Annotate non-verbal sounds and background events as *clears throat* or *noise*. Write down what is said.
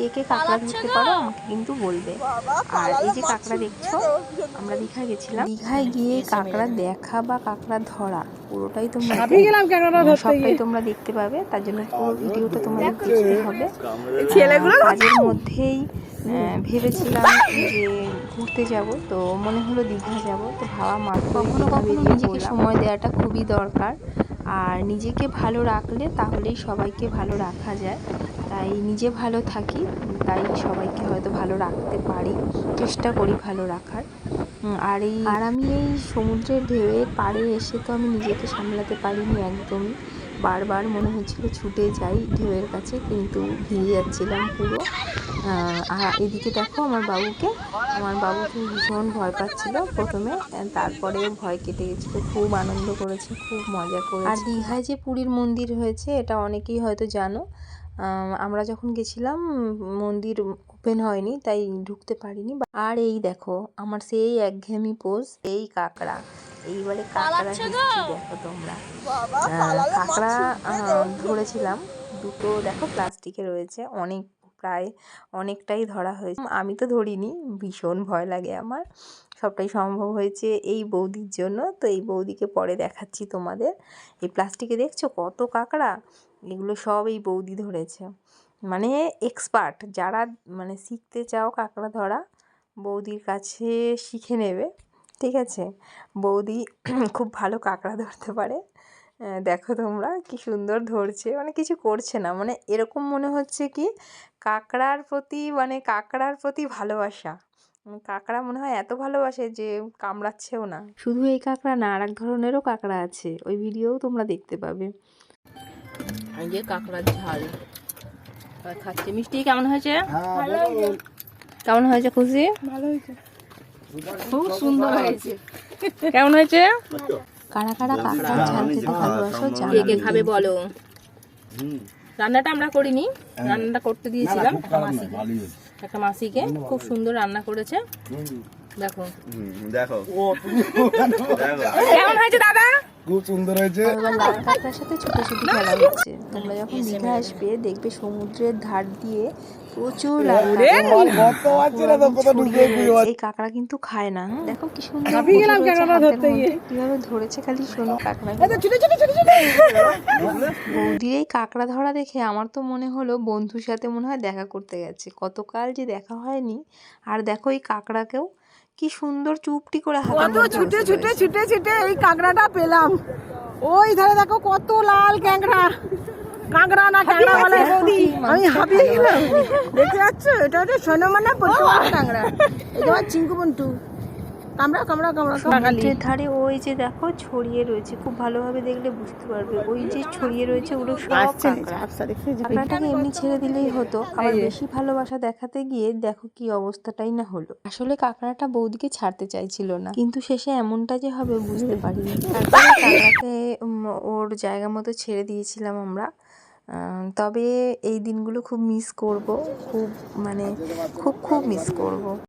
কে কে কাঁকড়া ধরতে পারো আমাকে কিন্তু বলবে। আর এই যে কাঁকড়া দেখছ আমরা দীঘায় গেছিলাম। দীঘায় গিয়ে কাঁকড়া দেখা বা কাঁকড়া ধরা পুরোটাই তোমরা গেলাম ক্যামেরা ধরতে সবটাই তোমরা দেখতে পাবে তার জন্য পুরো ভিডিওটা তোমাদের দেখতে হবে। ছেলেগুলো কাজের মধ্যেই আহ, ভেবেছিলাম যে ঘুরতে যাব তো মনে হলো দীঘা যাব তো ভাবা মাত্র কখনো কখনো নিজেকে সময় দেওয়াটা খুবই দরকার। আর নিজেকে ভালো রাখলে তাহলেই সবাইকে ভালো রাখা যায়। তাই নিজে ভালো থাকি, তাই সবাইকে হয়তো ভালো রাখতে পারি। চেষ্টা করি ভালো রাখার। আর এই আর আমি এই সমুদ্রের ঢেউয়ের পাড়ে এসে তো আমি নিজেকে সামলাতে পারিনি একদমই। বারবার মনে হচ্ছিল ছুটে যাই ঢেউয়ের কাছে, কিন্তু ভিজে যাচ্ছিলাম পুরো। আর এদিকে দেখো আমার বাবুকে। আমার বাবুকে ভীষণ ভয় পাচ্ছিল প্রথমে তারপরে ভয় কেটে গেছিল। খুব আনন্দ করেছে, খুব মজা করেছে। আর দীঘায় যে পুরীর মন্দির হয়েছে, এটা অনেকেই হয়তো জানো। আমরা যখন গেছিলাম, মন্দির ওপেন হয়নি, তাই ঢুকতে পারিনি। আর এই দেখো, আমার সেই একঘেয়েমি পোজ এই কাঁকড়া। এইবারে কাঁকড়া দেখো তোমরা? কাঁকড়া ধরেছিলাম। দুটো দেখো প্লাস্টিকে রয়েছে অনেক প্রায় অনেকটাই ধরা হয়েছে। আমি তো ধরিনি ভীষণ ভয় লাগে আমার। সবটাই সম্ভব হয়েছে এই বৌদির জন্য। তো এই বৌদিকে পরে দেখাচ্ছি তোমাদের। এই প্লাস্টিকে দেখছ কত কাঁকড়া? এগুলো সব এই বৌদি ধরেছে। মানে এক্সপার্ট যারা মানে শিখতে চাও কাঁকড়া ধরা বৌদির কাছে শিখে নেবে। ঠিক আছে? বৌদি *clears throat* খুব ভালো কাঁকড়া ধরতে পারে। দেখো তোমরা কি সুন্দর ধরছে। মানে কিছু করছে না। মানে এরকম মনে হচ্ছে কি কাঁকড়ার প্রতি মানে কাঁকড়ার প্রতি ভালোবাসা। কাঁকড়া মনে হয় এত ভালোবাসে যে কামড়াচ্ছেও না। শুধু এই কাঁকড়া না আর এক ধরনেরও কাঁকড়া আছে। ওই ভিডিওও তোমরা দেখতে পাবে। এই যে কাঁকড়ার ঝাল। আর খাচ্ছে। মিষ্টি কেমন হয়েছে। কেমন হয়েছে খুশি? ভালো হয়েছে। খুব সুন্দর হয়েছে। কেমন হয়েছে? কারা কারা কাঁকড়ার ঝাল খেতে ভালোবাসো কে কে খাবে বলো? রান্নাটা আমরা করিনি রান্নাটা করতে দিয়েছিলাম একটা মাসিকে। একটা মাসিকে খুব সুন্দর রান্না করেছে। দেখো। দেখো। কেমন হয়েছে দাদা? খুব সুন্দর হয়েছে। লাল কাঁকড়ার সাথে ছোটাছুটি খেলা হচ্ছে। তোমরা যখন দীঘা আসবে দেখবে সমুদ্রের ধার দিয়ে প্রচুর। এই কাঁকড়া কিন্তু খায় না? দেখো কি সুন্দর। কীভাবে ধরেছে খালি শোনো কাঁকড়া ছুটে ছুটে ছুটে ছুটে। বৌদির এই কাঁকড়া ধরা দেখে আমার তো মনে হলো বন্ধুর সাথে মনে হয় দেখা করতে গেছে। কতকাল যে দেখা হয়নি। আর দেখো এই কাঁকড়াকেও কি সুন্দর চুপটি করে কত ছুটে ছুটে ছুটে ছুটে এই কাঁকড়াটা পেলাম। ওই ধারে দেখো কত লাল ক্যাংরা। কাঁকড়া না ক্যাংরা বলে বৌদি। আমি হাঁপিয়ে গেলাম। দেখতে পাচ্ছ? এটা হচ্ছে সোনমানা পটুয়া কাঁকড়া এটা আমার চিঙ্কু বন্টু কামড়া কামড়া কামড়া সমুদ্রের ধারে ওই যে দেখো ছড়িয়ে রয়েছে খুব ভালোভাবে দেখলে বুঝতে পারবে। ওই যে ছড়িয়ে রয়েছে ওগুলো সব কাঁকড়া। কাঁকড়াটাকে এমনি ছেড়ে দিলেই হতো আবার বেশি ভালোবাসা দেখাতে গিয়ে দেখো কি অবস্থাটাই না হলো। আসলে কাঁকড়াটা বৌদিকে ছাড়তে চাইছিল না কিন্তু শেষে এমনটা যে হবে বুঝতে পারিনি। তারপরে কাঁকড়াকে ওর জায়গা মতো ছেড়ে দিয়েছিলাম আমরা। তবে এই দিনগুলো খুব মিস করব খুব মানে খুব খুব মিস করব।